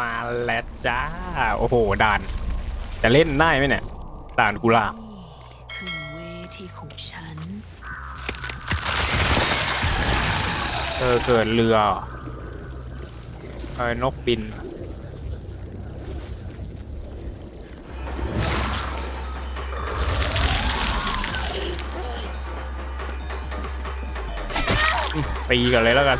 มาแล้วจ้า โอ้โหด่าน จะเล่นได้ไหมเนี่ยด่านกุหลาบคือเวทีของฉัน เออเกิดเรือเออนกบินอืมตีกันเลยแล้วกัน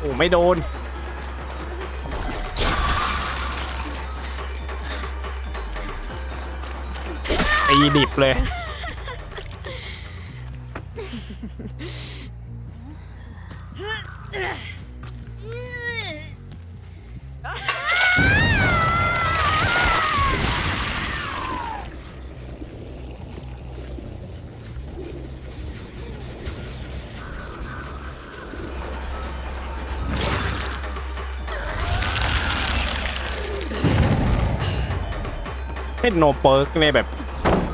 โอ้ไม่โดน ตีดิบเลย ล่นโนเปิร์กเนี่ยแบบ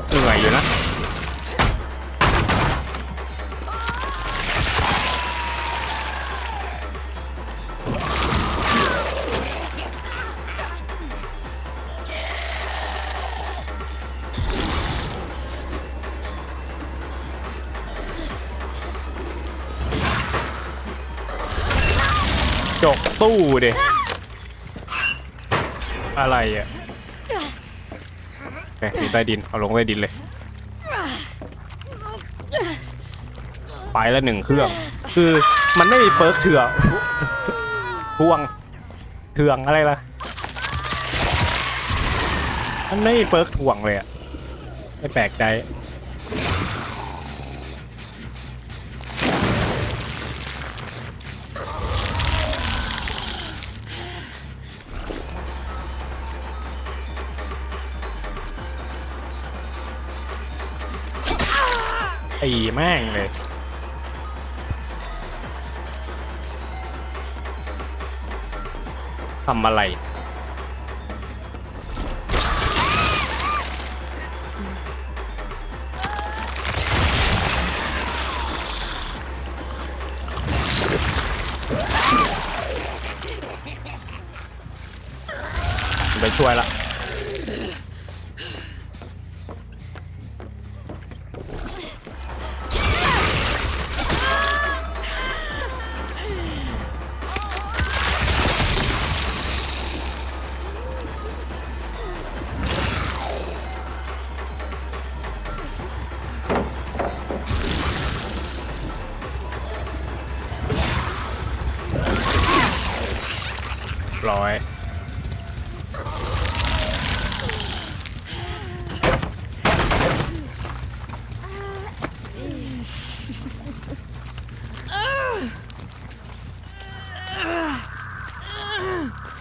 เหนื่อยอยู่นะจกตู้ดิอะไรอะ อยู่ใต้ดิน เอาลงใต้ดินเลย ไปละหนึ่งเครื่อง คือมันไม่มีเปิร์กเถื่อทวงเถืองอะไรล่ะ มันไม่มีเปิร์กถ่วงเลยอะไม่แปลกใจ ตีแม่งเลยทำอะไร ไปช่วยละ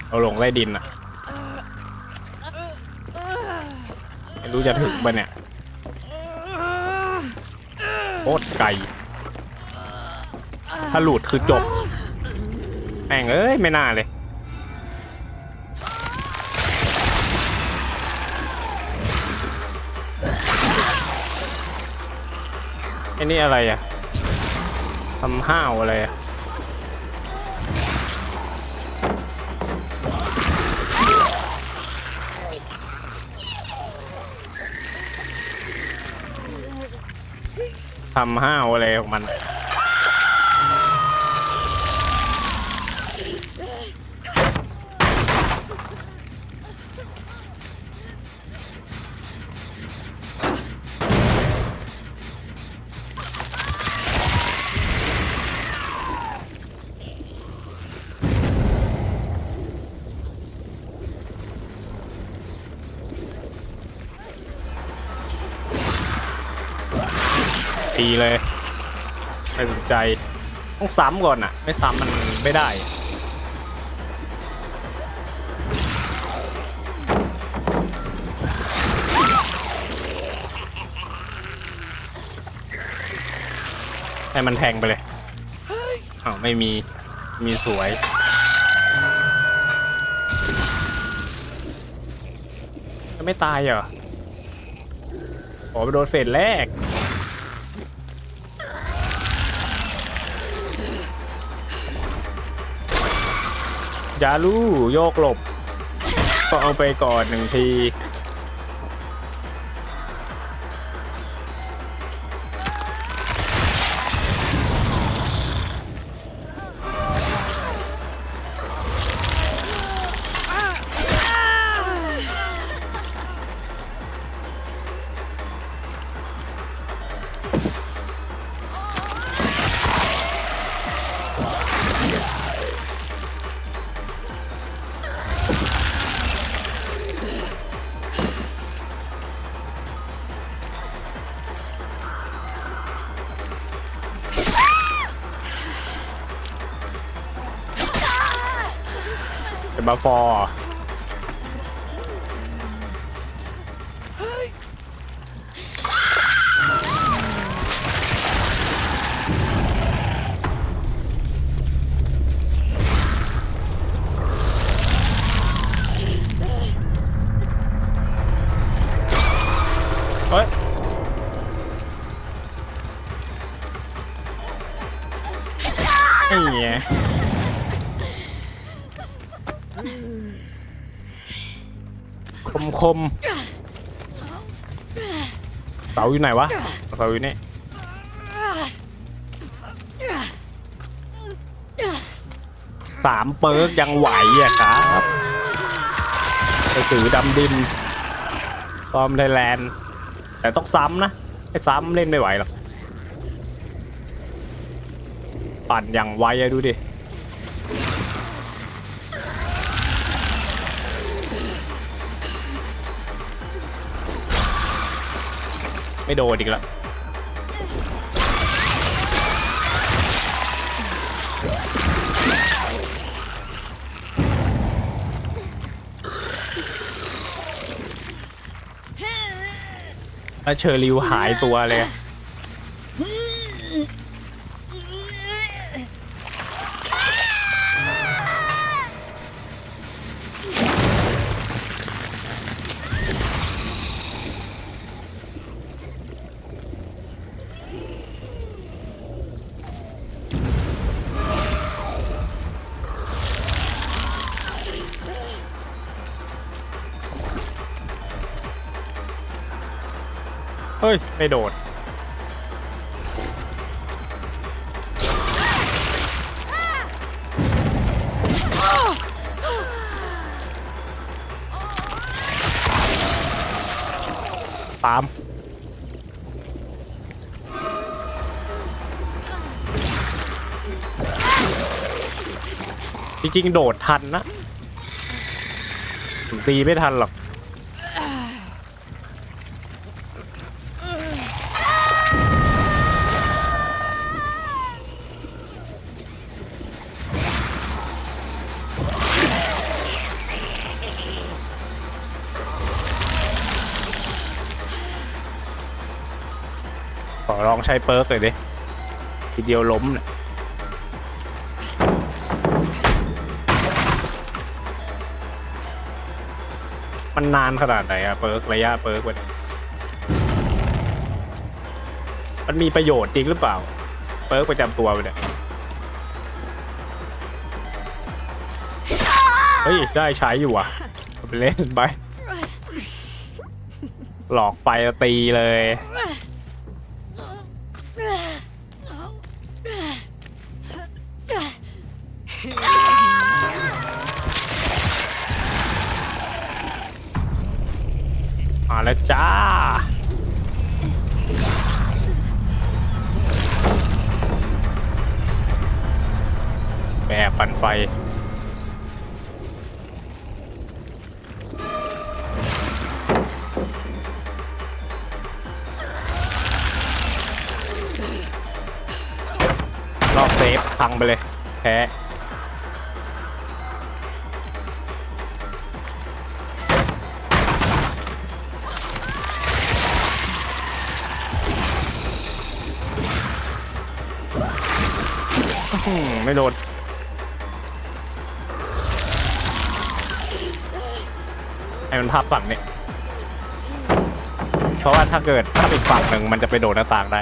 เอาลงไล่ดินอะไม่รู้จะถึงปะเนี่ยโคตรไกลถ้าหลุดคือจบแม่งเอ้ย ไม่น่าเลยไอ้นี่อะไรอะทำห้าวอะไรอะ ทำห้าวอะไรของมัน ตีเลย ไม่สนใจ ต้องซ้ำก่อนอะ ไม่ซ้ำมันไม่ได้ ให้มันแทงไปเลยอ้าวไม่มี มีสวยจะไม่ตายเหรอขอไปโดนเฟสแรก ยาลูโยกหลบ ก็เอาไปก่อนหนึ่งที เป็นมาฟอเฮ้ย ไอ้เหี้ย คมคมเสาอยู่ไหนวะเสาอยู่นี่สามเปิร์กยังไหวอะครับไปถือดำดินซอมไทยแลนด์ แต่ต้องซ้ำนะไอ้ซ้ำเล่นไม่ไหวหรอกปั่นอย่างไวอะดูดิ ไม่โดนอีกแล้วแล้วเชอริวหายตัวเลย ไม่โดด ตาม จริงๆ โดดทันนะ ตีไม่ทันหรอก ลองใช้เปิร์กเลยดิทีเดียวล้มเนี่ยมันนานขนาดไหนอะเปิร์กระยะเปิร์กวะเนี่ยมันมีประโยชน์จริงหรือเปล่า เปิร์กประจำตัวไปเนี่ยเฮ้ย ได้ใช้อยู่อะเอาไปเล่นไป หลอกไปตีเลย แล้วจ้าแบบปั่นไฟ รอบเซฟพังไปเลย แพ้ อืมไม่โดนให้มันภาพฝั่งนี้ เพราะว่าถ้าเกิดถ้าอีกฝั่งหนึ่งมันจะไปโดนหน้าต่างได้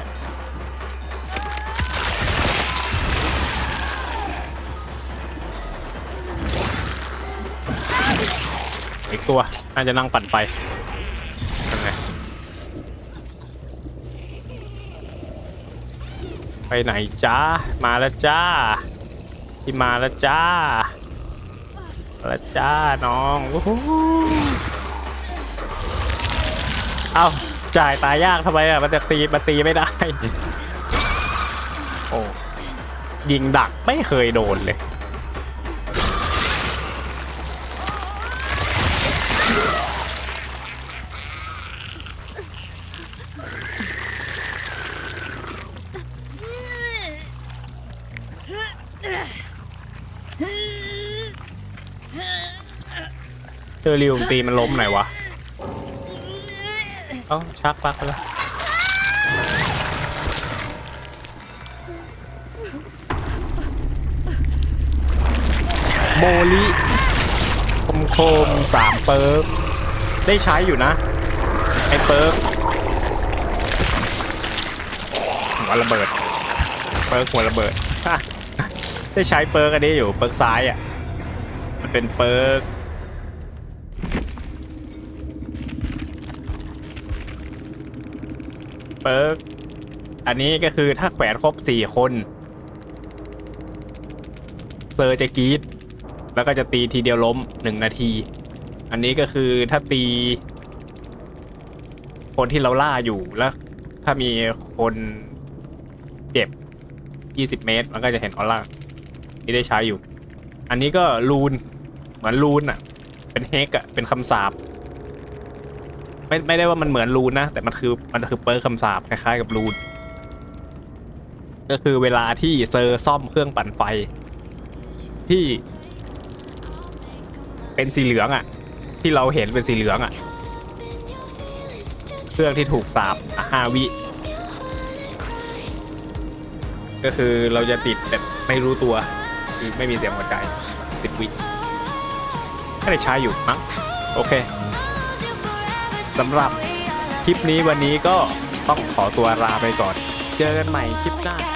อีกตัวน่าจะนั่งปั่นไฟยังไง ไปไหนจ้ามาแล้วจ้า ที่มาแล้วจ้ามาแล้วจ้าน้องวู้ฮู้เอ้าจ่ายตายยากทำไมอะมันจะตีมันตีไม่ได้ โอ้ยิงดักไม่เคยโดนเลย เจอริวตีมันล้มไหนอยวะ เอ้าชักปลักไปแล้วโมลิคมคมๆสามเปิร์กได้ใช้อยู่นะ ไอ้เปิร์กหัวระเบิด เปิร์กหัวระเบิด ได้ใช้เปิร์กอันนี้อยู่ เปิร์กซ้ายอะ มันเป็นเปิร์ก เปิร์กอันนี้ก็คือถ้าแขวนครบสี่คน เซอร์จะกรีดแล้วก็จะตีทีเดียวล้มหนึ่งนาที อันนี้ก็คือถ้าตี คนที่เราล่าอยู่แล้ว ถ้ามีคนเจ็บ20เมตร มันก็จะเห็นออร่าที่ได้ใช้อยู่ อันนี้ก็ลูน เหมือนลูนอะ เป็นเฮกอะ เป็นคำสาป ไม่ไม่ได้ว่ามันเหมือนรูนนะ แต่มันคือมันคือเปิร์คคำสาปคล้ายๆกับรูน ก็คือเวลาที่เซอร์ซ่อมเครื่องปั่นไฟ ที่ เป็นสีเหลืองอะ่ะ ที่เราเห็นเป็นสีเหลืองอะ่ะ เครื่องที่ถูกสาบห้าวิ ก็คือเราจะติดแบบไม่รู้ตัวคือไม่มีเสียงหัวใจติดวิไม่ได้ใช้อยู่มั้งโอเค สำหรับคลิปนี้วันนี้ก็ต้องขอตัวลาไปก่อน เจอกันใหม่คลิปหน้า